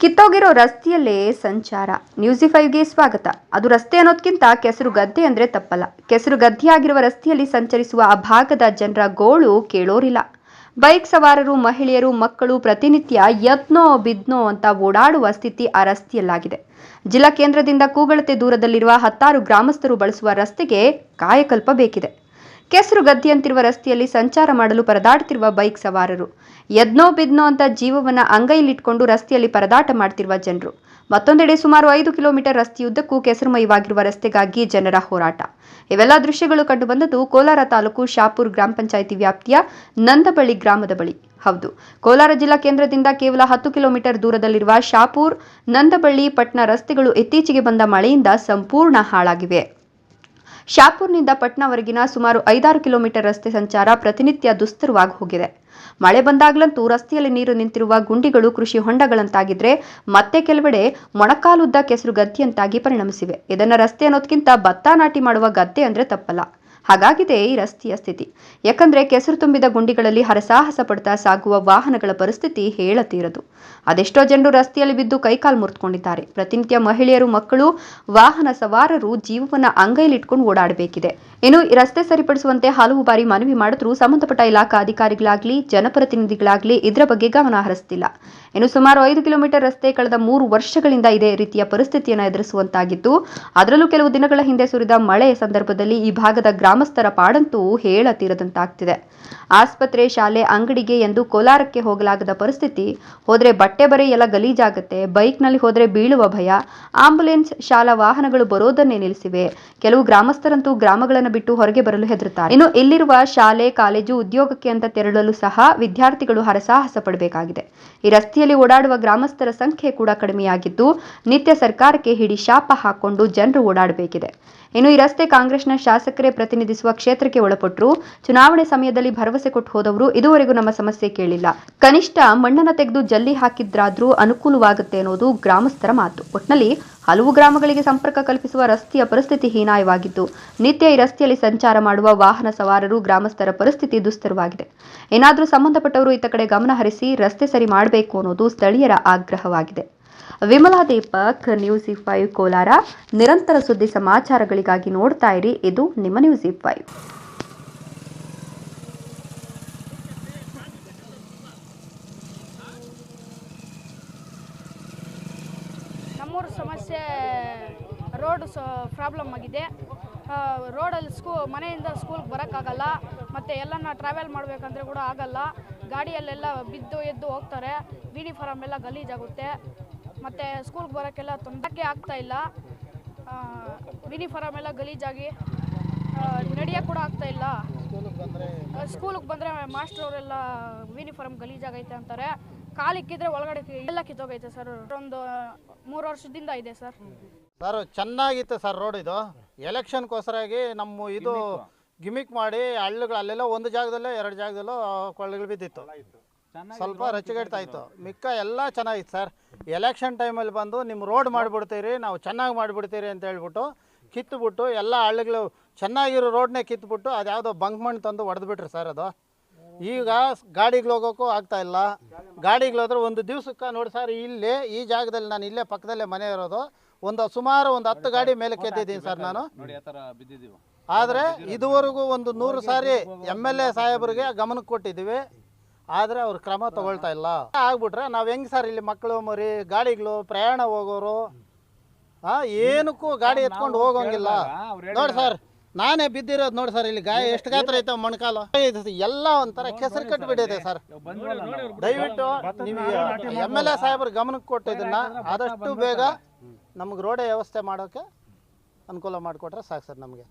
ಕಿತ್ತೋಗಿರೋ ರಸ್ತೆಯಲ್ಲೇ ಸಂಚಾರ. ನ್ಯೂಸಿ ಫೈವ್ಗೆ ಸ್ವಾಗತ. ಅದು ರಸ್ತೆ ಅನ್ನೋದಕ್ಕಿಂತ ಕೆಸರು ಗದ್ದೆ ಅಂದ್ರೆ ತಪ್ಪಲ್ಲ. ಕೆಸರು ಗದ್ದೆಯಾಗಿರುವ ರಸ್ತೆಯಲ್ಲಿ ಸಂಚರಿಸುವ ಆ ಭಾಗದ ಜನರ ಗೋಳು ಕೇಳೋರಿಲ್ಲ. ಬೈಕ್ ಸವಾರರು, ಮಹಿಳೆಯರು, ಮಕ್ಕಳು, ಪ್ರತಿನಿತ್ಯ ಯತ್ನೋ ಬಿದ್ನೋ ಅಂತ ಓಡಾಡುವ ಸ್ಥಿತಿ ಆ ರಸ್ತೆಯಲ್ಲಾಗಿದೆ. ಜಿಲ್ಲಾ ಕೇಂದ್ರದಿಂದ ಕೂಗಳತೆ ದೂರದಲ್ಲಿರುವ ಹತ್ತಾರು ಗ್ರಾಮಸ್ಥರು ಬಳಸುವ ರಸ್ತೆಗೆ ಕಾಯಕಲ್ಪ ಬೇಕಿದೆ. ಕೆಸರು ಗದ್ದೆಯಂತಿರುವ ರಸ್ತೆಯಲ್ಲಿ ಸಂಚಾರ ಮಾಡಲು ಪರದಾಡುತ್ತಿರುವ ಬೈಕ್ ಸವಾರರು. ಎದ್ನೋ ಬಿದ್ನೋ ಅಂತ ಜೀವವನ್ನ ಅಂಗೈಲಿಟ್ಕೊಂಡು ರಸ್ತೆಯಲ್ಲಿ ಪರದಾಟ ಮಾಡ್ತಿರುವ ಜನರು. ಮತ್ತೊಂದೆಡೆ ಸುಮಾರು ಐದು ಕಿಲೋಮೀಟರ್ ರಸ್ತೆಯುದ್ದಕ್ಕೂ ಕೆಸರುಮಯವಾಗಿರುವ ರಸ್ತೆಗಾಗಿ ಜನರ ಹೋರಾಟ. ಇವೆಲ್ಲ ದೃಶ್ಯಗಳು ಕಂಡುಬಂದದ್ದು ಕೋಲಾರ ತಾಲೂಕು ಶಾಪುರ್ ಗ್ರಾಮ ಪಂಚಾಯಿತಿ ವ್ಯಾಪ್ತಿಯ ನಂದಬಳ್ಳಿ ಗ್ರಾಮದ ಬಳಿ. ಹೌದು, ಕೋಲಾರ ಜಿಲ್ಲಾ ಕೇಂದ್ರದಿಂದ ಕೇವಲ ಹತ್ತು ಕಿಲೋಮೀಟರ್ ದೂರದಲ್ಲಿರುವ ಶಾಪುರ್, ನಂದಬಳ್ಳಿ, ಪಟ್ನಾ ರಸ್ತೆಗಳು ಇತ್ತೀಚೆಗೆ ಬಂದ ಮಳೆಯಿಂದ ಸಂಪೂರ್ಣ ಹಾಳಾಗಿವೆ. ಶಾಪುರ್ನಿಂದ ಪಟ್ನಾವರೆಗಿನ ಸುಮಾರು ಐದಾರು ಕಿಲೋಮೀಟರ್ ರಸ್ತೆ ಸಂಚಾರ ಪ್ರತಿನಿತ್ಯ ದುಸ್ತರವಾಗಿ ಹೋಗಿದೆ. ಮಳೆ ಬಂದಾಗಲಂತೂ ರಸ್ತೆಯಲ್ಲಿ ನೀರು ನಿಂತಿರುವ ಗುಂಡಿಗಳು ಕೃಷಿ ಹೊಂಡಗಳಂತಾಗಿದ್ರೆ ಮತ್ತೆ ಕೆಲವೆಡೆ ಮೊಣಕಾಲುದ್ದ ಕೆಸರು ಗದ್ದೆಯಂತಾಗಿ ಪರಿಣಮಿಸಿವೆ. ಇದನ್ನ ರಸ್ತೆ ಅನ್ನೋದಕ್ಕಿಂತ ಭತ್ತ ನಾಟಿ ಮಾಡುವ ಗದ್ದೆ ಅಂದ್ರೆ ತಪ್ಪಲ್ಲ. ಹಾಗಾಗಿದೆ ಈ ರಸ್ತೆಯ ಸ್ಥಿತಿ. ಯಾಕಂದ್ರೆ ಕೆಸರು ತುಂಬಿದ ಗುಂಡಿಗಳಲ್ಲಿ ಹರಸಾಹಸ ಪಡ್ತಾ ಸಾಗುವ ವಾಹನಗಳ ಪರಿಸ್ಥಿತಿ ಹೇಳತೀರದು. ಅದೆಷ್ಟೋ ಜನರು ರಸ್ತೆಯಲ್ಲಿ ಬಿದ್ದು ಕೈಕಾಲು ಮುರಿದುಕೊಂಡಿದ್ದಾರೆ ಪ್ರತಿನಿತ್ಯ ಮಹಿಳೆಯರು ಮಕ್ಕಳು, ವಾಹನ ಸವಾರರು ಜೀವವನ್ನ ಅಂಗೈಲಿಟ್ಕೊಂಡು ಓಡಾಡಬೇಕಿದೆ. ಇನ್ನು ರಸ್ತೆ ಸರಿಪಡಿಸುವಂತೆ ಹಲವು ಬಾರಿ ಮನವಿ ಮಾಡಿದ್ರೂ ಸಂಬಂಧಪಟ್ಟ ಇಲಾಖಾ ಅಧಿಕಾರಿಗಳಾಗ್ಲಿ, ಜನಪ್ರತಿನಿಧಿಗಳಾಗ್ಲಿ ಇದರ ಬಗ್ಗೆ ಗಮನ ಹರಿಸ್ತಿಲ್ಲ. ಇನ್ನು ಸುಮಾರು ಐದು ಕಿಲೋಮೀಟರ್ ರಸ್ತೆ ಕಳೆದ ಮೂರು ವರ್ಷಗಳಿಂದ ಇದೇ ರೀತಿಯ ಪರಿಸ್ಥಿತಿಯನ್ನು ಎದುರಿಸುವಂತಾಗಿದ್ದು ಅದರಲ್ಲೂ ಕೆಲವು ದಿನಗಳ ಹಿಂದೆ ಸುರಿದ ಮಳೆಯ ಸಂದರ್ಭದಲ್ಲಿ ಈ ಭಾಗದ ಗ್ರಾಮಸ್ಥರ ಪಾಡಂತೂ ಹೇಳತೀರದಂತಾಗ್ತಿದೆ. ಆಸ್ಪತ್ರೆ, ಶಾಲೆ, ಅಂಗಡಿಗೆ ಎಂದು ಕೋಲಾರಕ್ಕೆ ಹೋಗಲಾಗದ ಪರಿಸ್ಥಿತಿ, ಹೋದರೆ ಬಟ್ಟೆ ಬರೆ ಎಲ್ಲ ಗಲೀಜಾಗುತ್ತೆ, ಬೈಕ್ನಲ್ಲಿ ಹೋದರೆ ಬೀಳುವ ಭಯ, ಆಂಬುಲೆನ್ಸ್, ಶಾಲಾ ವಾಹನಗಳು ಬರೋದನ್ನೇ ನಿಲ್ಲಿಸಿವೆ. ಕೆಲವು ಗ್ರಾಮಸ್ಥರಂತೂ ಗ್ರಾಮಗಳನ್ನು ಬಿಟ್ಟು ಹೊರಗೆ ಬರಲು ಹೆದರುತ್ತಾರೆ. ಇನ್ನು ಇಲ್ಲಿರುವ ಶಾಲೆ, ಕಾಲೇಜು, ಉದ್ಯೋಗಕ್ಕೆ ಅಂತ ತೆರಳಲು ಸಹ ವಿದ್ಯಾರ್ಥಿಗಳು ಹರಸಾಹಸ ಪಡಬೇಕಾಗಿದೆ ಈ ರಸ್ತೆಯಲ್ಲಿ ಓಡಾಡುವ ಗ್ರಾಮಸ್ಥರ ಸಂಖ್ಯೆ ಕೂಡ ಕಡಿಮೆಯಾಗಿದ್ದು, ನಿತ್ಯ ಸರ್ಕಾರಕ್ಕೆ ಹಿಡಿ ಶಾಪ ಹಾಕೊಂಡು ಜನರು ಓಡಾಡಬೇಕಿದೆ. ಇನ್ನು ಈ ರಸ್ತೆ ಕಾಂಗ್ರೆಸ್ನ ಶಾಸಕರೇ ಪ್ರತಿನಿಧಿಸುವ ಕ್ಷೇತ್ರಕ್ಕೆ ಒಳಪಟ್ಟರು. ಚುನಾವಣೆ ಸಮಯದಲ್ಲಿ ಭರವಸೆ ಕೊಟ್ಟು ಹೋದವರು ಇದುವರೆಗೂ ನಮ್ಮ ಸಮಸ್ಯೆ ಕೇಳಿಲ್ಲ. ಕನಿಷ್ಠ ಮಣ್ಣನ್ನು ತೆಗೆದು ಜಲ್ಲಿ ಹಾಕಿದ್ರಾದ್ರೂ ಅನುಕೂಲವಾಗುತ್ತೆ ಅನ್ನೋದು ಗ್ರಾಮಸ್ಥರ ಮಾತು. ಒಟ್ನಲ್ಲಿ ಹಲವು ಗ್ರಾಮಗಳಿಗೆ ಸಂಪರ್ಕ ಕಲ್ಪಿಸುವ ರಸ್ತೆಯ ಪರಿಸ್ಥಿತಿ ಹೀನಾಯವಾಗಿದ್ದು ನಿತ್ಯ ಈ ರಸ್ತೆಯಲ್ಲಿ ಸಂಚಾರ ಮಾಡುವ ವಾಹನ ಸವಾರರು ಗ್ರಾಮಸ್ಥರ ಪರಿಸ್ಥಿತಿ ದುಸ್ತರವಾಗಿದೆ. ಏನಾದರೂ ಸಂಬಂಧಪಟ್ಟವರು ಇತ್ತ ಕಡೆ ಗಮನ ಹರಿಸಿ ರಸ್ತೆ ಸರಿ ಮಾಡಬೇಕು ಅನ್ನೋದು ಸ್ಥಳೀಯರ ಆಗ್ರಹವಾಗಿದೆ. Vimala Deepak news five Kolar. ನಿರಂತರ ಸುದ್ದಿ ಸಮಾಚಾರಗಳಿಗಾಗಿ ನೋಡ್ತಾ ಇರಿ. ಇದು ನಿಮ್ಮ ನ್ಯೂಸ್ ಫೈವ್ ನಮ್ಮೂರ ಸಮಸ್ಯೆ, ರೋಡ್ ಪ್ರಾಬ್ಲಮ್ ಆಗಿದೆ. ರೋಡಲ್ಲಿ ಸ್ಕೂ, ಮನೆಯಿಂದ ಸ್ಕೂಲ್ಗೆ ಬರೋಕ್ಕಾಗಲ್ಲ. ಮತ್ತು ಎಲ್ಲನ ಟ್ರಾವೆಲ್ ಮಾಡಬೇಕಂದ್ರೆ ಕೂಡ ಆಗಲ್ಲ. ಗಾಡಿಯಲ್ಲೆಲ್ಲ ಬಿದ್ದು ಎದ್ದು ಹೋಗ್ತಾರೆ. ಯೂನಿಫಾರ್ಮ್ ಎಲ್ಲ ಗಲೀಜಾಗುತ್ತೆ. ಮತ್ತು ಸ್ಕೂಲ್ಗೆ ಬರೋಕ್ಕೆಲ್ಲ ತೊಂದರೆ ಆಗ್ತಾ ಇಲ್ಲ. ಯೂನಿಫಾರ್ಮ್ ಎಲ್ಲ ಗಲೀಜಾಗಿ ನಡೆಯೋಕ್ಕೆ ಕೂಡ ಆಗ್ತಾ ಇಲ್ಲ. ಸ್ಕೂಲಿಗೆ ಬಂದರೆ ಮಾಸ್ಟರ್ ಅವರೆಲ್ಲ ಯೂನಿಫಾರ್ಮ್ ಗಲೀಜಾಗೈತೆ ಅಂತಾರೆ. ಕಾಲಿಕ್ಕಿದ್ರೆ ಒಳಗಡೆ ಎಲ್ಲ ಕಿತ್ತೋಗೈತೆ ಸರ್ ಒಂದು ಮೂರು ವರ್ಷದಿಂದ ಇದೆ ಸರ್ ಸರ್ ಚೆನ್ನಾಗಿತ್ತು ಸರ್ ರೋಡ್ ಇದು. ಎಲೆಕ್ಷನ್ಗೋಸ್ಕರಾಗಿ ನಮ್ಮ ಇದು ಗಿಮಿಕ್ ಮಾಡಿ ಹಳ್ಳಿಗಳು ಅಲ್ಲೆಲ್ಲ ಒಂದು ಜಾಗದಲ್ಲೇ ಎರಡು ಜಾಗದಲ್ಲೂ ಕೊಳ್ಳಗಳು ಬಿದ್ದಿತ್ತು. ಸ್ವಲ್ಪ ರಚ್ಚಗೆಡ್ತಾ ಇತ್ತು. ಮಿಕ್ಕ ಎಲ್ಲ ಚೆನ್ನಾಗಿತ್ತು ಸರ್. ಎಲೆಕ್ಷನ್ ಟೈಮಲ್ಲಿ ಬಂದು ನಿಮ್ಮ ರೋಡ್ ಮಾಡಿಬಿಡ್ತೀರಿ ನಾವು ಚೆನ್ನಾಗಿ ಮಾಡಿಬಿಡ್ತೀರಿ ಅಂತ ಹೇಳ್ಬಿಟ್ಟು ಕಿತ್ತುಬಿಟ್ಟು ಎಲ್ಲ ಹಳ್ಳಿಗಳು ಚೆನ್ನಾಗಿರೋ ರೋಡ್ನೇ ಕಿತ್ಬಿಟ್ಟು ಅದ್ಯಾವುದೋ ಬಂಕ್ ಮಣ್ಣು ತಂದು ಹೊಡೆದ್ಬಿಟ್ರಿ ಸರ್ ಅದು. ಈಗ ಗಾಡಿಗಳು ಹೋಗೋಕ್ಕೂ ಆಗ್ತಾ ಇಲ್ಲ. ಗಾಡಿಗಳು ಹೋದ್ರೆ ಒಂದು ದಿವ್ಸಕ್ಕೆ ನೋಡಿ ಸರ್ ಇಲ್ಲಿ ಈ ಜಾಗದಲ್ಲಿ ನಾನು ಇಲ್ಲೇ ಪಕ್ಕದಲ್ಲೇ ಮನೆ ಇರೋದು ಒಂದು ಸುಮಾರು ಒಂದು ಹತ್ತು ಗಾಡಿ ಮೇಲೆ ಕೆತ್ತಿದ್ದೀನಿ ಸರ್ ನಾನು. ಆದರೆ ಇದುವರೆಗೂ ಒಂದು ನೂರು ಸಾರಿ ಎಂ ಎಲ್ ಎ ಸಾಹೇಬರಿಗೆ ಗಮನಕ್ಕೆ ಕೊಟ್ಟಿದ್ದೀವಿ. ಆದರೆ ಅವ್ರು ಕ್ರಮ ತಗೊಳ್ತಾ ಇಲ್ಲ. ಆಗ್ಬಿಟ್ರೆ ನಾವು ಹೆಂಗ್ ಸರ್ ಇಲ್ಲಿ ಮಕ್ಕಳು ಮರಿ ಗಾಡಿಗಳು ಪ್ರಯಾಣ ಹೋಗೋರು? ಆ, ಏನಕ್ಕೂ ಗಾಡಿ ಎತ್ಕೊಂಡು ಹೋಗೋಂಗಿಲ್ಲ. ನೋಡಿ ಸರ್ ನಾನೇ ಬಿದ್ದಿರೋದು ನೋಡಿ ಸರ್ ಇಲ್ಲಿ ಗಾಯ ಎಷ್ಟು ಗಾತ್ರ ಐತೆ ಮೊಣಕಾಲು? ಎಲ್ಲ ಒಂಥರ ಕೆಸರು ಕಟ್ಟಿಬಿಟ್ಟಿದೆ ಸರ್ ದಯವಿಟ್ಟು ನೀವು ಎಂ ಎಲ್ ಎ ಸಾಹೇಬ್ರ ಗಮನಕ್ಕೆ ಕೊಟ್ಟು ಇದನ್ನ ಆದಷ್ಟು ಬೇಗ ನಮ್ಗೆ ರೋಡ್ ವ್ಯವಸ್ಥೆ ಮಾಡೋಕೆ ಅನುಕೂಲ ಮಾಡಿಕೊಟ್ರೆ ಸಾಕು ಸರ್ ನಮಗೆ.